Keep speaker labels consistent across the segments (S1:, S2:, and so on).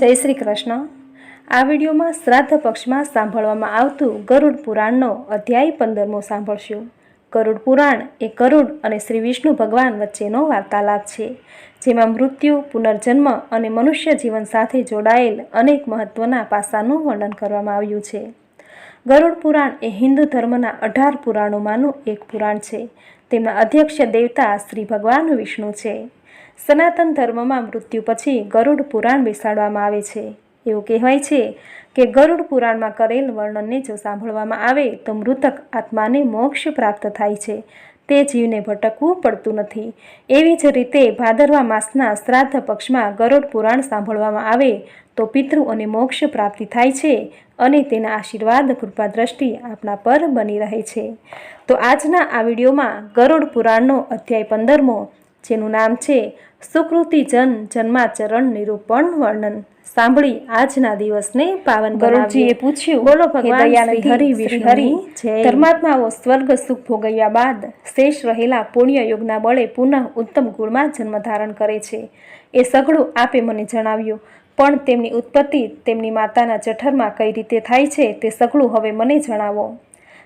S1: જય શ્રી કૃષ્ણ. આ વિડીયોમાં શ્રાદ્ધ પક્ષમાં સાંભળવામાં આવતું ગરુડ પુરાણનો અધ્યાય પંદરમો સાંભળશું. ગરુડ પુરાણ એ ગરુડ અને શ્રી વિષ્ણુ ભગવાન વચ્ચેનો વાર્તાલાપ છે, જેમાં મૃત્યુ, પુનર્જન્મ અને મનુષ્ય જીવન સાથે જોડાયેલ અનેક મહત્વના પાસાનું વર્ણન કરવામાં આવ્યું છે. ગરુડ પુરાણ એ હિન્દુ ધર્મના અઢાર પુરાણોમાંનું એક પુરાણ છે. તેમના અધ્યક્ષ દેવતા શ્રી ભગવાન વિષ્ણુ છે. સનાતન ધર્મમાં મૃત્યુ પછી ગરુડ પુરાણ બેસાડવામાં આવે છે. એવું કહેવાય છે કે ગરુડ પુરાણમાં કરેલ વર્ણનને જો સાંભળવામાં આવે તો મૃતક આત્માને મોક્ષ પ્રાપ્ત થાય છે. તે જીવને ભટકવું પડતું નથી. એવી જ રીતે ભાદરવા માસના શ્રાદ્ધ પક્ષમાં ગરુડ પુરાણ સાંભળવામાં આવે તો પિતૃઓને મોક્ષ પ્રાપ્તિ થાય છે અને તેના આશીર્વાદ કૃપા દ્રષ્ટિ આપણા પર બની રહે છે. તો આજના આ વિડીયોમાં ગરુડ પુરાણનો અધ્યાય પંદરમો, જેનું નામ છે સુકૃતિ જન જન્માચરણ નિરૂપણ વર્ણન. સાંભળી આજના દિવસને પાવન ગરુડજીએ પૂછ્યું બોલો ભગવાન હરિ વિષ્ણુ હરિ ધર્માત્માઓ સ્વર્ગ સુખ ભોગવ્યા બાદ શેષ રહેલા પુણ્ય યોગના બળે પુનઃ ઉત્તમ કુળમાં જન્મ ધારણ કરે છે. એ સઘળું આપે મને જણાવ્યું પણ તેમની ઉત્પત્તિ તેમની માતાના જઠરમાં કઈ રીતે થાય છે તે સઘળું હવે મને જણાવો.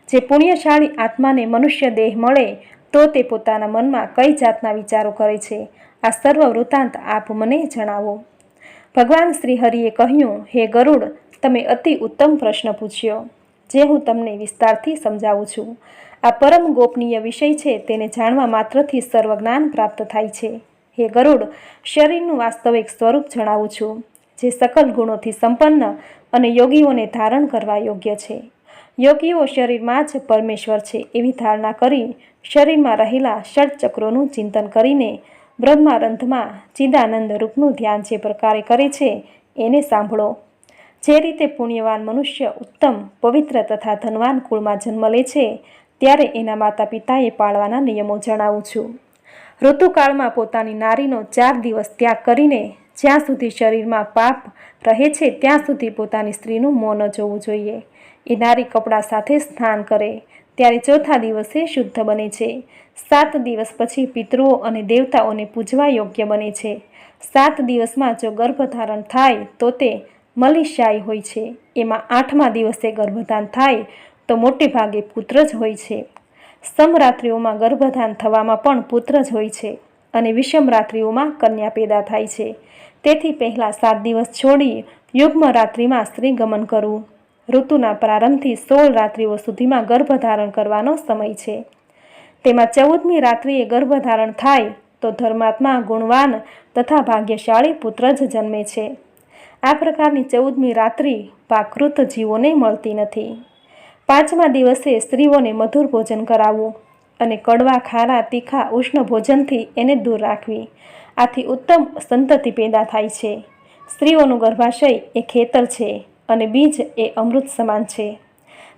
S1: જે પુણ્યશાળી આત્માને મનુષ્ય દેહ મળે તો તે પોતાના મનમાં કઈ જાતના વિચારો કરે છે? આ સર્વ વૃત્તાંત આપ મને જણાવો. ભગવાન શ્રી હરિએ કહ્યું, હે ગરુડ, તમે અતિ ઉત્તમ પ્રશ્ન પૂછ્યો, જે હું તમને વિસ્તારથી સમજાવું છું. આ પરમ ગોપનીય વિષય છે, તેને જાણવા માત્રથી સર્વજ્ઞાન પ્રાપ્ત થાય છે. હે ગરુડ, શરીરનું વાસ્તવિક સ્વરૂપ જણાવું છું, જે સકલ ગુણોથી સંપન્ન અને યોગીઓને ધારણ કરવા યોગ્ય છે. યોગીઓ શરીરમાં જ પરમેશ્વર છે એવી ધારણા કરી શરીરમાં રહેલા ષડચક્રોનું ચિંતન કરીને બ્રહ્મારંધમાં ચિદાનંદ રૂપનું ધ્યાન જે પ્રકારે કરે છે, એને સાંભળો. જે રીતે પુણ્યવાન મનુષ્ય ઉત્તમ, પવિત્ર તથા ધનવાન કુળમાં જન્મ લે છે, ત્યારે એના માતા પિતાએ પાળવાના નિયમો જણાવું છું. ઋતુકાળમાં પોતાની નારીનો ચાર દિવસ ત્યાગ કરીને જ્યાં સુધી શરીરમાં પાપ રહે છે, ત્યાં સુધી પોતાની સ્ત્રીનું મોં જોવું જોઈએ. એ નારી કપડાં સાથે સ્નાન કરે ત્યારે ચોથા દિવસે શુદ્ધ બને છે. સાત દિવસ પછી પિતૃઓ અને દેવતાઓને પૂજવા યોગ્ય બને છે. સાત દિવસમાં જો ગર્ભધારણ થાય, તો તે મલિશાય હોય છે. એમાં આઠમા દિવસે ગર્ભધાન થાય, તો મોટે ભાગે પુત્ર જ હોય છે. સમરાત્રિઓમાં ગર્ભધાન થવામાં પણ પુત્ર જ હોય છે અને વિષમ રાત્રિઓમાં કન્યા પેદા થાય છે. તેથી પહેલાં સાત દિવસ છોડી યુગ્મ રાત્રિમાં સ્ત્રી ગમન કરવું. ઋતુના પ્રારંભથી સોળ રાત્રિઓ સુધીમાં ગર્ભધારણ કરવાનો સમય છે. તેમાં ચૌદમી રાત્રિએ ગર્ભધારણ થાય તો ધર્માત્મા ગુણવાન તથા ભાગ્યશાળી પુત્ર જ જન્મે છે. આ પ્રકારની ચૌદમી રાત્રિ પાકૃત જીવોને મળતી નથી. પાંચમા દિવસે સ્ત્રીઓને મધુર ભોજન કરાવવું અને કડવા ખારા તીખા ઉષ્ણ ભોજનથી એને દૂર રાખવી. આથી ઉત્તમ સંતતિ પેદા થાય છે. સ્ત્રીઓનું ગર્ભાશય એ ખેતર છે. અને બીજ એ અમૃત સમાન છે.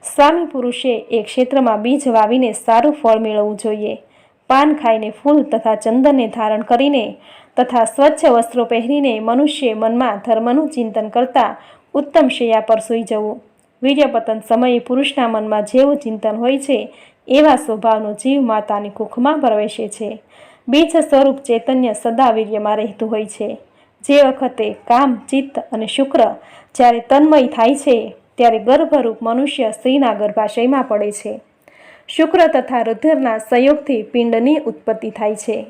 S1: સ્વામી પુરુષે એ ક્ષેત્રમાં બીજ વાવીને સારું ફળ મેળવવું જોઈએ. પાન ખાઈને ફૂલ તથા ચંદનને ધારણ કરીને તથા સ્વચ્છ વસ્ત્રો પહેરીને મનુષ્ય મનમાં ધર્મનું ચિંતન કરતાં ઉત્તમ શૈયા પર સૂઈ જવું. વીર્યપતન સમયે પુરુષના મનમાં જેવું ચિંતન હોય છે, એવા સ્વભાવનો જીવ માતાની કુખમાં પ્રવેશે છે. બીજ સ્વરૂપ ચૈતન્ય સદા વીર્યમાં રહેતું હોય છે. જે વખતે કામ, ચિત્ત અને શુક્ર જ્યારે તન્મય થાય છે, ત્યારે ગર્ભરૂપ મનુષ્ય સ્ત્રીના ગર્ભાશયમાં પડે છે. શુક્ર તથા રુધિરના સંયોગથી પિંડની ઉત્પત્તિ થાય છે.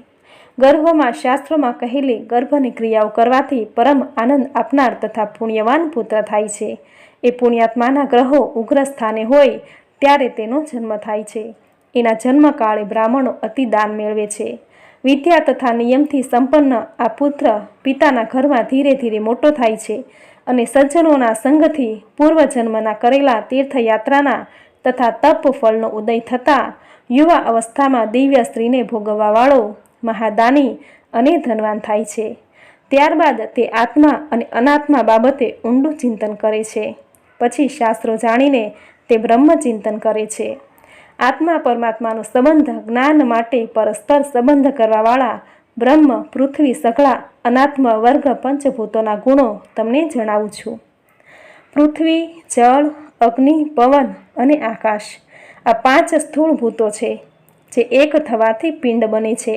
S1: ગર્ભમાં શાસ્ત્રોમાં કહેલી ગર્ભની ક્રિયાઓ કરવાથી પરમ આનંદ આપનાર તથા પુણ્યવાન પુત્ર થાય છે. એ પુણ્યાત્માના ગ્રહો ઉગ્ર સ્થાને હોય, ત્યારે તેનો જન્મ થાય છે. એના જન્મકાળે બ્રાહ્મણો અતિ દાન મેળવે છે. વિદ્યા તથા નિયમથી સંપન્ન આ પુત્ર પિતાના ઘરમાં ધીરે ધીરે મોટો થાય છે અને સજ્જનોના સંગથી પૂર્વજન્મના કરેલા તીર્થયાત્રાના તથા તપ ફળનો ઉદય થતાં યુવા અવસ્થામાં દિવ્ય સ્ત્રીને ભોગવવાવાળો મહાદાની અને ધનવાન થાય છે. ત્યારબાદ તે આત્મા અને અનાત્મા બાબતે ઊંડું ચિંતન કરે છે. પછી શાસ્ત્રો જાણીને તે બ્રહ્મચિંતન કરે છે. આત્મા પરમાત્માનો સંબંધ જ્ઞાન માટે પરસ્પર સંબંધ કરવાવાળા બ્રહ્મ, પૃથ્વી, સકળા, અનાત્મ, વર્ગ, પંચભૂતોના ગુણો તમને જણાવું છું. પૃથ્વી, જળ, અગ્નિ, પવન અને આકાશ આ પાંચ સ્થૂળ ભૂતો છે, જે એક થવાથી પિંડ બને છે.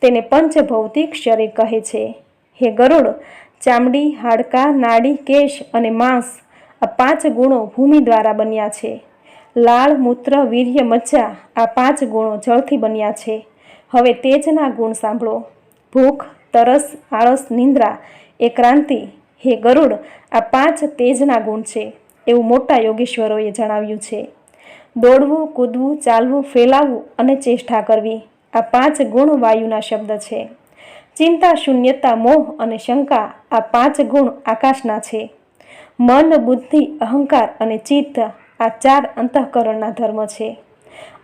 S1: તેને પંચભૌતિક શરીર કહે છે. હે ગરુડ, ચામડી, હાડકાં, નાડી, કેશ અને માંસ આ પાંચ ગુણો ભૂમિ દ્વારા બન્યા છે. લાળ, મૂત્ર, વીર્ય, મજ્જા આ પાંચ ગુણો જળથી બન્યા છે. હવે તેજના ગુણ સાંભળો. ભૂખ, તરસ, આળસ, નિંદ્રા એ ક્રાંતિ હે ગરુડ, આ પાંચ તેજના ગુણ છે, એવું મોટા યોગેશ્વરોએ જણાવ્યું છે. દોડવું, કૂદવું, ચાલવું, ફેલાવવું અને ચેષ્ટા કરવી આ પાંચ ગુણ વાયુના શબ્દ છે. ચિંતા, શૂન્યતા, મોહ અને શંકા આ પાંચ ગુણ આકાશના છે. મન, બુદ્ધિ, અહંકાર અને ચિત્ત આ ચાર અંતઃકરણના ધર્મ છે.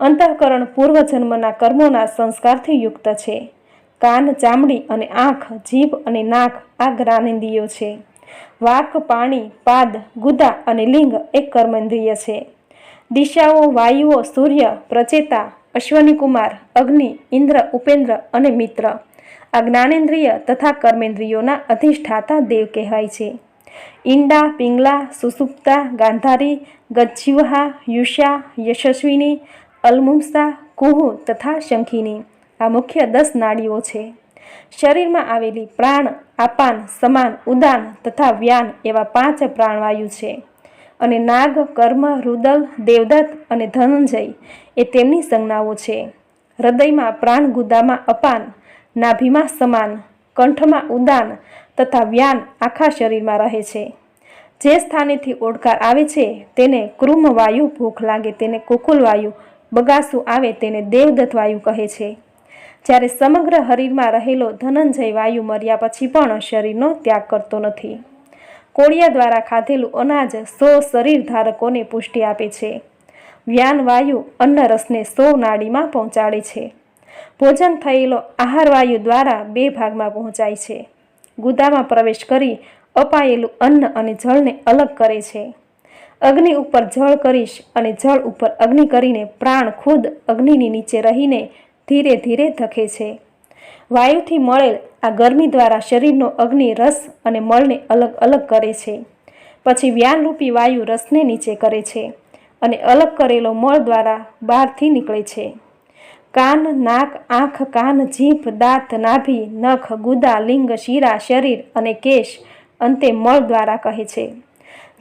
S1: અંતઃકરણ પૂર્વજન્મના કર્મોના સંસ્કારથી યુક્ત છે. કાન, ચામડી અને આંખ, જીભ અને નાક આ જ્ઞાનેન્દ્રિયો છે. વાક, પાણી, પાદ, ગુદા અને લિંગ એક કર્મેન્દ્રિય છે. દિશાઓ, વાયુઓ, સૂર્ય, પ્રચેતા અશ્વનીકુમાર અગ્નિ, ઇન્દ્ર, ઉપેન્દ્ર અને મિત્ર આ જ્ઞાનેન્દ્રિય તથા કર્મેન્દ્રિયોના અધિષ્ઠાતા દેવ કહેવાય છે. ઈંડા, પિંગલા, સુસુપ્તા, ગાંધારી ગજ્જીવહા યુષા યશસ્વીની, અલમુમસા, કુહુ તથા શંખીની. આ મુખ્ય દસ નાડીઓ છે. શરીરમાં આવેલી પ્રાણ, આપાન, સમાન, ઉદાન તથા વ્યાન એવા પાંચ પ્રાણવાયુ છે. અને નાગ, કર્મ, રુદલ, દેવદત્ત અને ધનંજય એ તેમની સંજ્ઞાઓ છે. હૃદયમાં પ્રાણ ગુદામાં અપાન, નાભીમાં સમાન, કંઠમાં ઉદાન તથા વ્યાન આખા શરીરમાં રહે છે. જે સ્થાનેથી ઓડકાર આવે છે, તેને કૃમવાયુ ભૂખ લાગે, તેને કુકુલ વાયુ બગાસું આવે, તેને દેવદત્ત વાયુ કહે છે. જ્યારે સમગ્ર શરીરમાં રહેલો ધનંજય વાયુ મર્યા પછી પણ શરીરનો ત્યાગ કરતો નથી. કોળિયા દ્વારા ખાધેલું અનાજ સો શરીર ધારકોને પુષ્ટિ આપે છે. વ્યાન વાયુ અન્નરસને સો નાડીમાં પહોંચાડે છે. ભોજન થયેલો આહાર વાયુ દ્વારા બે ભાગમાં પહોંચાય છે. ગુદામાં પ્રવેશ કરી અપાયેલું અન્ન અને જળને અલગ કરે છે. અગ્નિ ઉપર જળ કરીશ અને જળ ઉપર અગ્નિ કરીને પ્રાણ ખુદ અગ્નિની નીચે રહીને ધીરે ધીરે ધકે છે. વાયુથી મળેલ આ ગરમી દ્વારા શરીરનો અગ્નિ રસ અને મળને અલગ અલગ કરે છે. પછી વ્યાનરૂપી વાયુ રસને નીચે કરે છે અને અલગ કરેલો મળ દ્વારા બહારથી નીકળે છે. કાન, નાક, આંખ, કાન, જીભ, દાંત, નાભી, નખ, ગુદા, લિંગ, શીરા, શરીર અને કેશ અંતે મળ દ્વારા કહે છે.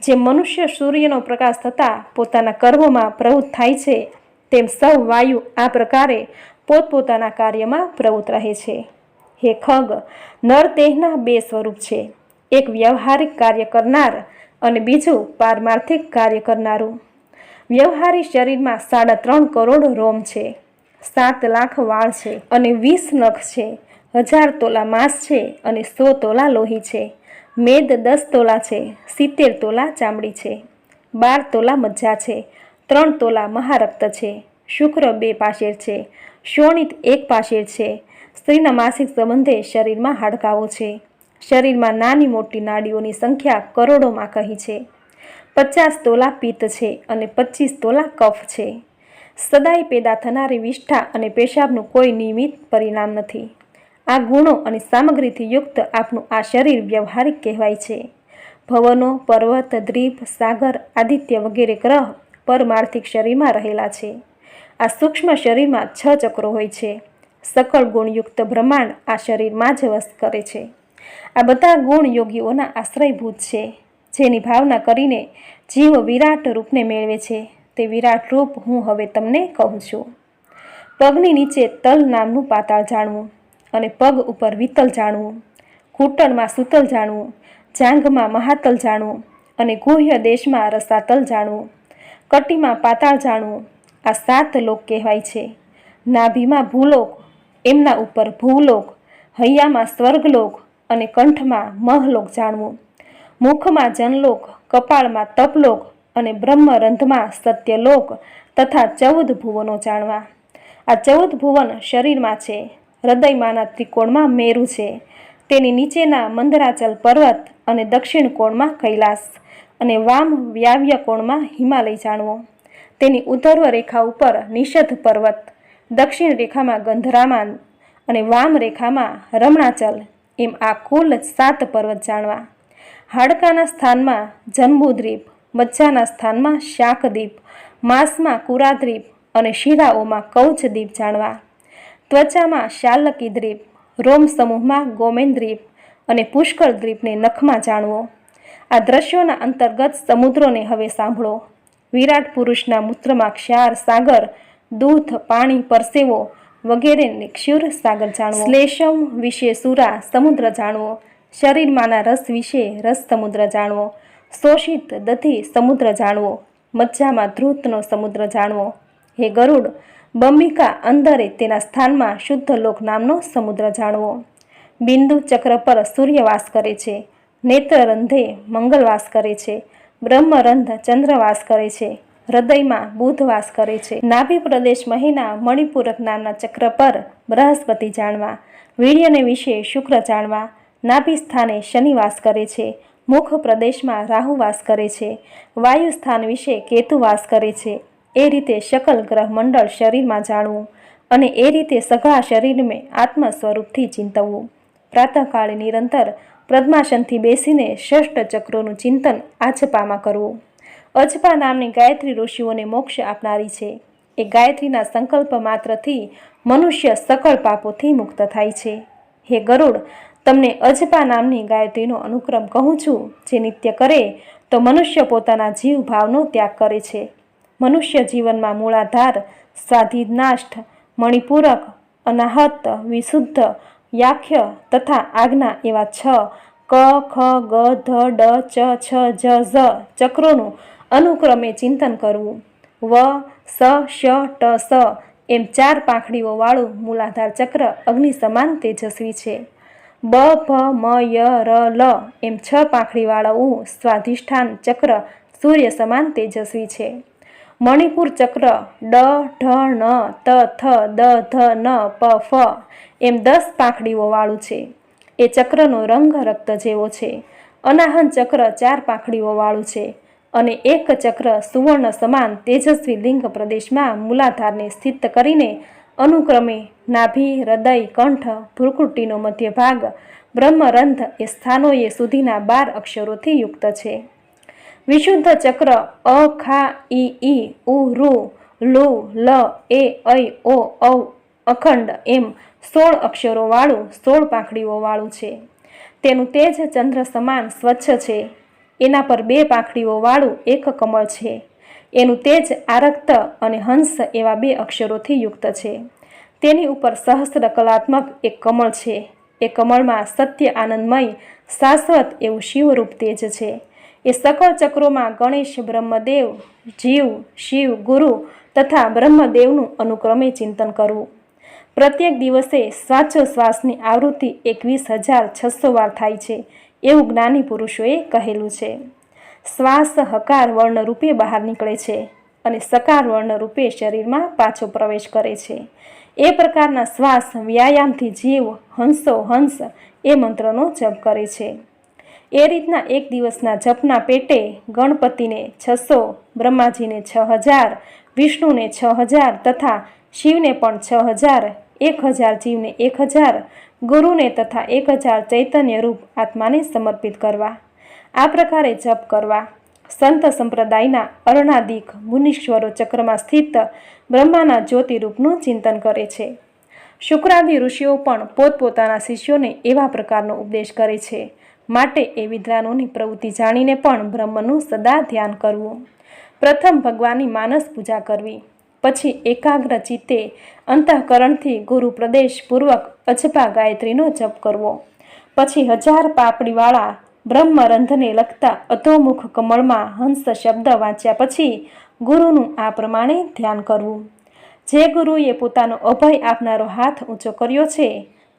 S1: જે મનુષ્ય સૂર્યનો પ્રકાશ થતાં પોતાના કર્મમાં પ્રવૃત્ત થાય છે, તેમ સૌ વાયુ આ પ્રકારે પોતપોતાના કાર્યમાં પ્રવૃત્ત રહે છે. હે ખગ, નર દેહના બે સ્વરૂપ છે. એક વ્યવહારિક કાર્ય કરનાર અને બીજું પારમાર્થિક કાર્ય કરનારું. વ્યવહારી શરીરમાં સાડા ત્રણ કરોડ રોમ છે. સાત લાખ વાળ છે અને વીસ નખ છે. હજાર તોલા માંસ છે અને સો તોલા લોહી છે. મેદ દસ તોલા છે, સિત્તેર તોલા ચામડી છે. બાર તોલા મજ્જા છે, ત્રણ તોલા મહારક્ત છે. શુક્ર બે પાશેર છે, શોણિત એક પાશેર છે. સ્ત્રીના માસિક સંબંધે શરીરમાં હાડકાઓ છે. શરીરમાં નાની મોટી નાડીઓની સંખ્યા કરોડોમાં કહી છે. પચાસ તોલા પિત્ત છે અને પચીસ તોલા કફ છે. સદાય પેદા થનારી વિષ્ઠા અને પેશાબનું કોઈ નિયમિત પરિણામ નથી. આ ગુણો અને સામગ્રીથી યુક્ત આપનું આ શરીર વ્યવહારિક કહેવાય છે. ભવનો, પર્વત, દ્વીપ, સાગર, આદિત્ય વગેરે ગ્રહ પરમાર્થિક શરીરમાં રહેલા છે. આ સૂક્ષ્મ શરીરમાં છ ચક્રો હોય છે. સકળ ગુણયુક્ત બ્રહ્માંડ આ શરીરમાં જ વસ કરે છે. આ બધા ગુણ યોગીઓના આશ્રયભૂત છે, જેની ભાવના કરીને જીવ વિરાટ રૂપને મેળવે છે. તે વિરાટ રૂપ હું હવે તમને કહું છું. પગની નીચે તલ નામનું પાતાળ જાણવું અને પગ ઉપર વિતલ જાણવું, ઘૂંટણમાં સૂતલ જાણવું, જાંઘમાં મહાતલ જાણવું અને ગુહ્ય દેશમાં રસાતલ જાણવું, કટીમાં પાતાળ જાણવું, આ સાત લોક કહેવાય છે. નાભીમાં ભૂલોક, એમના ઉપર ભૂલોક, હૈયામાં સ્વર્ગલોક અને કંઠમાં મહલોક જાણવું, મુખમાં જનલોક, કપાળમાં તપલોક અને બ્રહ્મરંધમાં સત્યલોક તથા ચૌદ ભુવનો જાણવા. આ ચૌદ ભુવન શરીરમાં છે. હૃદયમાંના ત્રિકોણમાં મેરુ છે. તેની નીચેના મંદરાચલ પર્વત અને દક્ષિણ કોણમાં કૈલાસ અને વામ વ્યાવ્ય કોણમાં હિમાલય જાણવો. તેની ઉત્તર્વ રેખા ઉપર નિષધ પર્વત, દક્ષિણ રેખામાં ગંધરામાન અને વામ રેખામાં રમણાચલ એમ આ કુલ સાત પર્વત જાણવા. હાડકાના સ્થાનમાં જંબુદ્વીપ મજ્જાના સ્થાનમાં શાકદીપ, માંસમાં કુરાદ્રીપ અને શિરાઓમાં કૌચદ્વીપ જાણવા. ત્વચામાં શાલકી દ્વીપ રોમ સમૂહમાં ગોમેન્દ્રીપ અને પુષ્કળ દ્વીપને નખમાં જાણવો. આ દ્રશ્યોના અંતર્ગત સમુદ્રોને હવે સાંભળો. વિરાટ પુરુષના મૂત્રમાં ક્ષાર, સાગર, દૂધ, પાણી, પરસેવો વગેરેને ક્ષુર સાગર જાણવો. શ્લેષમ વિશે સુરા સમુદ્ર જાણવો. શરીરમાંના રસ વિશે રસ સમુદ્ર જાણવો. શોષિત દધી સમુદ્ર જાણવો, મજ્જામાં ધ્રુતનો સમુદ્ર જાણવો. હે ગરુડ, બમ્બિકા અંદરે તેના સ્થાનમાં શુદ્ધ લોક નામનો સમુદ્ર જાણવો. બિંદુ ચક્ર પર સૂર્ય વાસ કરે છે, નેત્રરંધે મંગલવાસ મંગલ વાસ કરે છે, બ્રહ્મરંધ ચંદ્ર વાસ કરે છે, હૃદયમાં બુધ વાસ કરે છે. નાભી પ્રદેશ મહિના મણિપુરક નામના ચક્ર પર બૃહસ્પતિ જાણવા, વીર્યને વિશે શુક્ર જાણવા. નાભી સ્થાને શનિ વાસ કરે છે મુખ પ્રદેશમાં રાહુ વાસ કરે છે. વાયુ સ્થાન વિશે કેતુ વાસ કરે છે. એ રીતે શકલ ગ્રહ મંડળ શરીરમાં જાણવું અને એ રીતે સઘળા શરીરને આત્મ સ્વરૂપથી ચિંતવવું. પ્રાતઃકાળે નિરંતર પદ્માસનથી બેસીને ષષ્ઠ ચક્રોનું ચિંતન આછપામાં કરવું. અજપા નામની ગાયત્રી ઋષિઓને મોક્ષ આપનારી છે. એ ગાયત્રીના સંકલ્પ માત્રથી મનુષ્ય સકળ પાપોથી મુક્ત થાય છે. હે ગરુડ તમને અજપા નામની ગાયત્રીનો અનુક્રમ કહું છું, જે નિત્ય કરે તો મનુષ્ય પોતાના જીવ ભાવનો ત્યાગ કરે છે. મનુષ્ય જીવનમાં મૂળાધાર સાધિનાષ્ઠ મણિપૂરક, અનાહત, વિશુદ્ધ, યાખ્ય તથા આજ્ઞા એવા છ ક, ખ, ગ, ધ, ડ, ચ, છ, જ, ઝ ચક્રોનું અનુક્રમે ચિંતન કરવું. વ, સ, શ, ટ, સ એમ ચાર પાંખડીઓવાળું મૂલાધાર ચક્ર અગ્નિ સમાન તેજસ્વી છે. બ ભ મ ય ર લ એમ છ પાંખડીવાળું સ્વાધિષ્ઠાન ચક્ર સૂર્ય સમાન તેજસ્વી છે. મણિપુર ચક્ર ડ, ઢ, ણ, ત, થ, દ, ધ, ન, પ, ફ એમ દસ પાંખડીઓવાળું છે. એ ચક્રનો રંગ રક્ત જેવો છે. અનાહન ચક્ર ચાર પાંખડીઓવાળું છે અને એક ચક્ર સુવર્ણ સમાન તેજસ્વી લિંગ પ્રદેશમાં મૂલાધારને સ્થિત કરીને અનુક્રમે નાભિ, હૃદય, કંઠ, ભ્રુકુટીનો મધ્ય ભાગ બ્રહ્મરંધ એ સ્થાનોએ સુધીના બાર અક્ષરોથી યુક્ત છે. વિશુદ્ધ ચક્ર અ, ખા, ઈ ઈ, ઉ રુ લુ, લ, એ, ઐ, ઓ, ઔ, અખંડ એમ સોળ અક્ષરોવાળું, સોળ પાંખડીઓવાળું છે. તેનું તેજ ચંદ્ર સમાન સ્વચ્છ છે. એના પર બે પાંખડીઓવાળું એક કમળ છે. એનું તેજ આરક્ત અને હંસ એવા બે અક્ષરોથી યુક્ત છે. તેની ઉપર સહસ્ર કલાત્મક એક કમળ છે. એ કમળમાં સત્ય આનંદમય, શાશ્વત એવું શિવરૂપ તેજ છે. એ સકળ ચક્રોમાં ગણેશ, બ્રહ્મદેવ, જીવ, શિવ, ગુરુ તથા બ્રહ્મદેવનું અનુક્રમે ચિંતન કરવું. પ્રત્યેક દિવસે શ્વાસોશ્વાસની આવૃત્તિ એકવીસ હજાર છસો વાર થાય છે એવું જ્ઞાની પુરુષોએ કહેલું છે. શ્વાસ, હકાર, વર્ણ રૂપે બહાર નીકળે છે અને સકાર, વર્ણ રૂપે શરીરમાં પાછો પ્રવેશ કરે છે. એ પ્રકારના શ્વાસ વ્યાયામથી જીવ, હંસો, હંસ એ મંત્રનો જપ કરે છે. એ રીતના એક દિવસના જપના પેટે ગણપતિને છસો, બ્રહ્માજીને છ હજાર, વિષ્ણુને છ હજાર તથા શિવને પણ છ હજાર, એક હજાર જીવને એક હજાર, ગુરુને તથા એક હજાર ચૈતન્ય રૂપ આત્માને સમર્પિત કરવા. આ પ્રકારે જપ કરવા. સંત સંપ્રદાયના અરણાદિક મુનીશ્વરો ચક્રમાં સ્થિત બ્રહ્માના જ્યોતિરૂપનું ચિંતન કરે છે. શુક્રાદિ ઋષિઓ પણ પોતપોતાના શિષ્યોને એવા પ્રકારનો ઉપદેશ કરે છે. માટે એ વિદ્વાનોની પ્રવૃત્તિ જાણીને પણ બ્રહ્મનું સદા ધ્યાન કરવું. પ્રથમ ભગવાનની માનસ પૂજા કરવી. પછી એકાગ્ર ચિત્તે અંતઃકરણથી ગુરુ પ્રદેશપૂર્વક અજપા ગાયત્રીનો જપ કરવો. પછી હજાર પાપડીવાળા બ્રહ્મરંધને લગતા અધોમુખ કમળમાં હંસ શબ્દ વાંચ્યા પછી ગુરુનું આ પ્રમાણે ધ્યાન કરવું. જે ગુરુએ પોતાનો અભય આપનારો હાથ ઊંચો કર્યો છે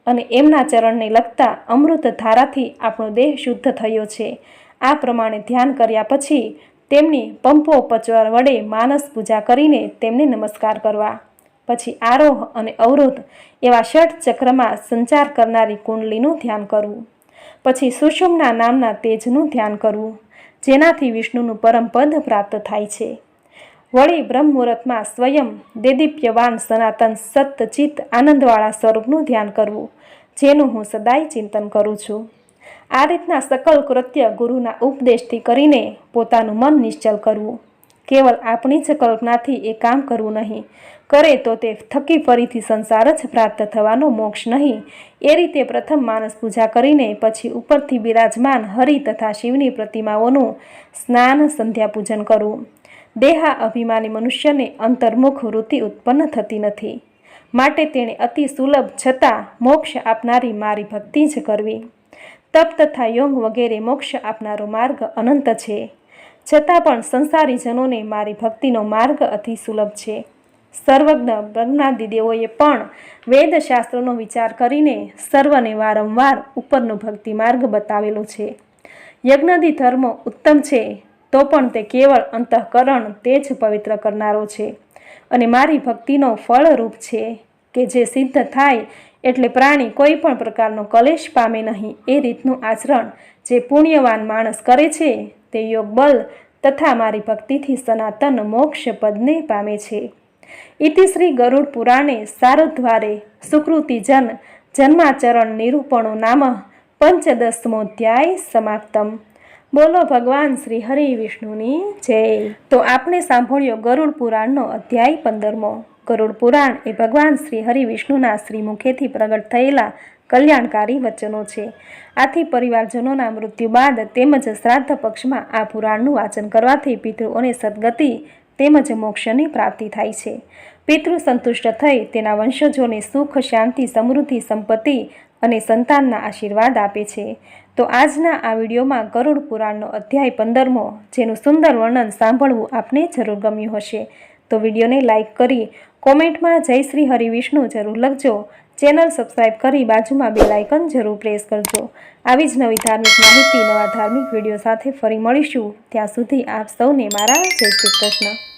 S1: અને એમના ચરણને લગતા અમૃત ધારાથી આપણો દેહ શુદ્ધ થયો છે. આ પ્રમાણે ધ્યાન કર્યા પછી તેમની પંપોપચવાર વડે માનસ પૂજા કરીને તેમને નમસ્કાર કરવા. પછી આરોહ અને અવરોધ એવા ષટ ચક્રમાં સંચાર કરનારી કુંડલીનું ધ્યાન કરવું. પછી સુષુમના નામના તેજનું ધ્યાન કરવું, જેનાથી વિષ્ણુનું પરમપદ પ્રાપ્ત થાય છે. વળી બ્રહ્મુહૂર્તમાં સ્વયં દેદીપ્યવાન સનાતન સતચિત આનંદવાળા સ્વરૂપનું ધ્યાન કરવું, જેનું હું સદાય ચિંતન કરું છું. આ રીતના સકલ કૃત્ય ગુરુના ઉપદેશથી કરીને પોતાનું મન નિશ્ચલ કરવું. કેવલ આપણી જ કલ્પનાથી એ કામ કરવું નહીં કરે તો તે થકી ફરીથી સંસાર જ પ્રાપ્ત થવાનો મોક્ષ નહીં. એ રીતે પ્રથમ માનસ પૂજા કરીને પછી ઉપરથી બિરાજમાન હરિ તથા શિવની પ્રતિમાઓનું સ્નાન સંધ્યા પૂજન કરવું દેહા અભિમાની મનુષ્યને અંતર્મુખ વૃત્તિ ઉત્પન્ન થતી નથી. માટે તેણે અતિ સુલભ છતાં મોક્ષ આપનારી મારી ભક્તિ જ કરવી. તપ તથા યોગ વગેરે મોક્ષ આપનારો માર્ગ અનંત છે. છતાં પણ સંસારીજનોને મારી ભક્તિનો માર્ગ અતિ સુલભ છે. સર્વજ્ઞ દેવોએ પણ વેદશાસ્ત્રોનો વિચાર કરીને સર્વને વારંવાર ઉપરનો ભક્તિ માર્ગ બતાવેલો છે. યજ્ઞાદિ ધર્મ ઉત્તમ છે, તો પણ તે કેવળ અંતઃકરણ તે જ પવિત્ર કરનારો છે. અને મારી ભક્તિનો ફળરૂપ છે કે જે સિદ્ધ થાય એટલે પ્રાણી કોઈ પણ પ્રકારનો કલેશ પામે નહીં એ રીતનું આચરણ જે પુણ્યવાન માણસ કરે છે તે યોગ બલ તથા મારી ભક્તિથી સનાતન મોક્ષ પદને પામે છે. ઇતિ શ્રી ગરુડ પુરાણે સારદ્વારે સુકૃતિજન જન્માચરણ નિરૂપણો નામ પંચદશમોધ્યાય સમાપ્તમ. બોલો ભગવાન શ્રી હરિ વિષ્ણુની જય. તો આપણે સાંભળ્યો ગરુડ પુરાણનો અધ્યાય પંદરમો. ગરુડ પુરાણ એ ભગવાન શ્રી હરિ વિષ્ણુના શ્રી મુખેથી પ્રગટ થયેલા કલ્યાણકારી વચનો છે. આથી પરિવારજનોના મૃત્યુ બાદ તેમજ શ્રાદ્ધ પક્ષમાં આ પુરાણનું વાંચન કરવાથી પિતૃઓને સદગતિ તેમજ મોક્ષની પ્રાપ્તિ થાય છે. પિતૃ સંતુષ્ટ થઈ તેના વંશજોને સુખ, શાંતિ, સમૃદ્ધિ, સંપત્તિ અને સંતાનના આશીર્વાદ આપે છે. તો આજના આ વિડીયોમાં ગરુડ પુરાણનો અધ્યાય પંદરમો, જેનું સુંદર વર્ણન સાંભળવું આપને જરૂર ગમ્યું હશે. તો વિડીયોને લાઇક કરી કોમેન્ટમાં જય શ્રી હરિ વિષ્ણુ જરૂર લખજો. ચેનલ સબસ્ક્રાઇબ કરી બાજુમાં બે લાઇકન જરૂર પ્રેસ કરજો. આવી જ નવી ધાર્મિક માહિતી, નવા ધાર્મિક વીડિયો સાથે ફરી મળીશું. ત્યાં સુધી આપ સૌને મારા જય શ્રી કૃષ્ણ.